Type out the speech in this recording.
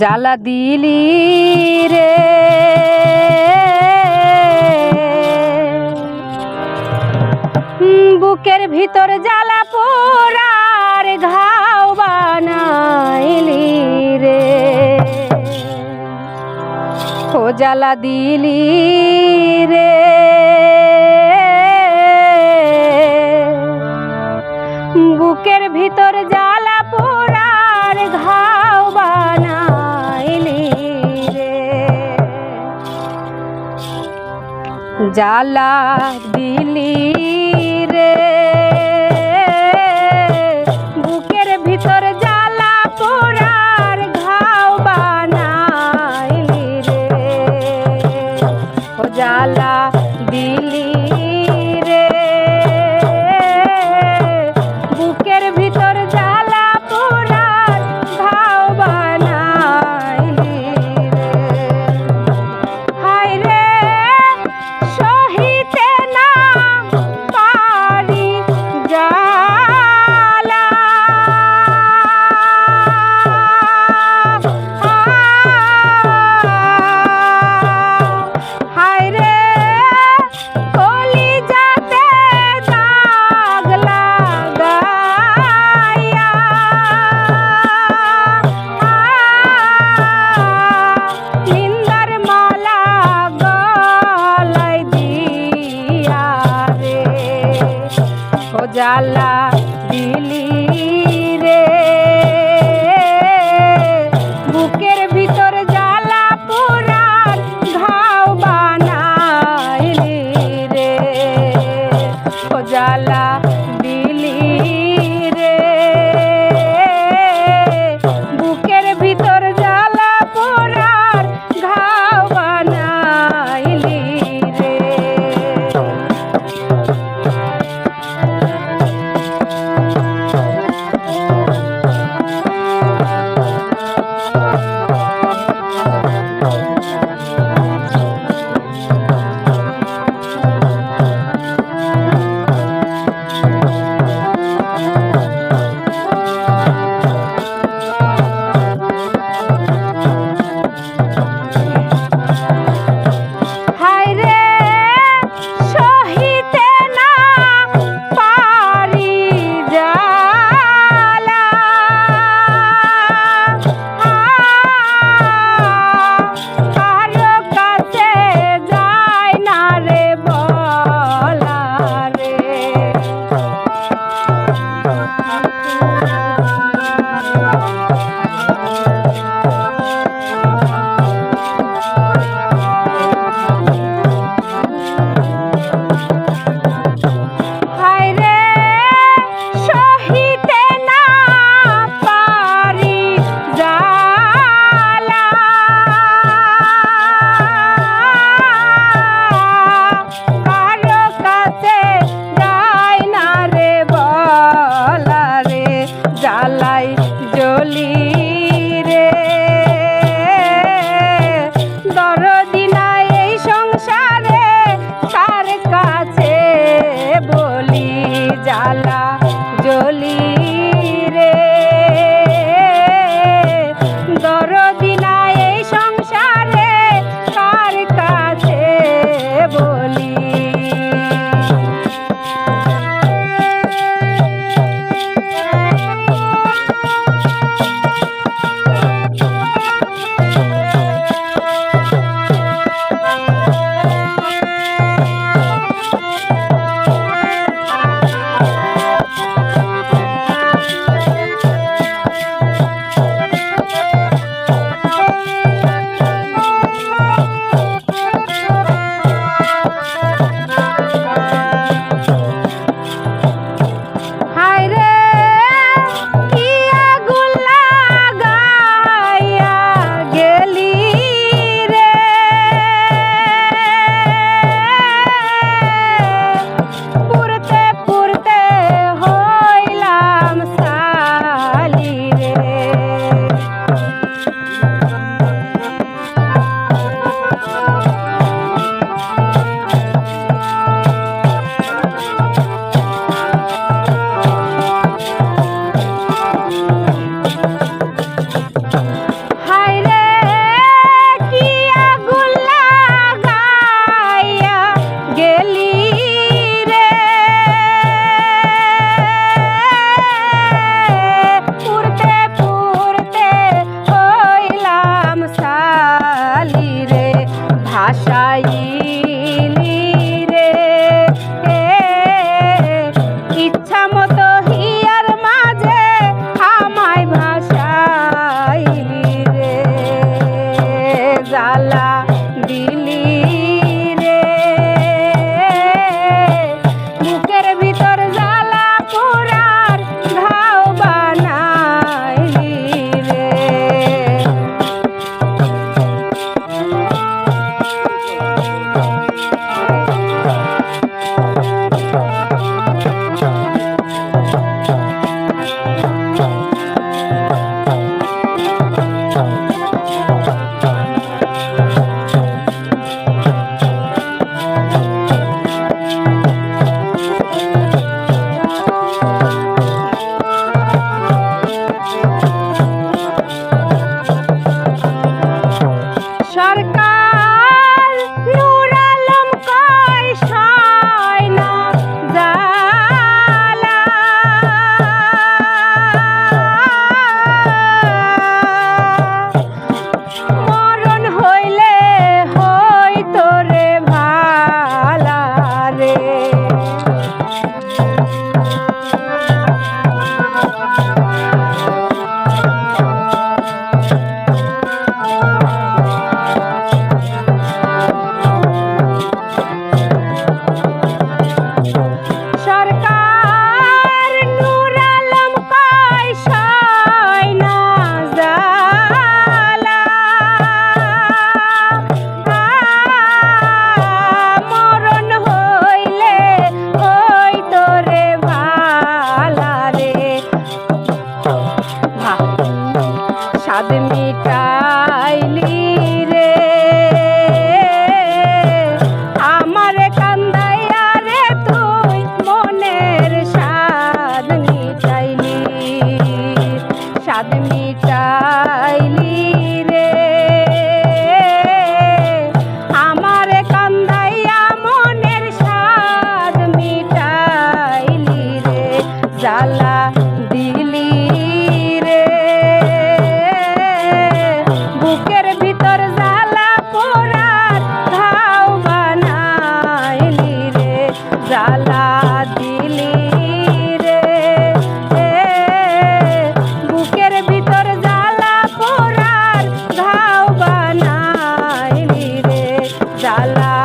জ্বালা দিলি রে। বুকের ভিতর জ্বালা পোড়ার ঘাও বানাইলি রে। ও জ্বালা দিলি রে। জালা দিলি। জ্বালা দিলি রে। বুকের ভিতর যা la la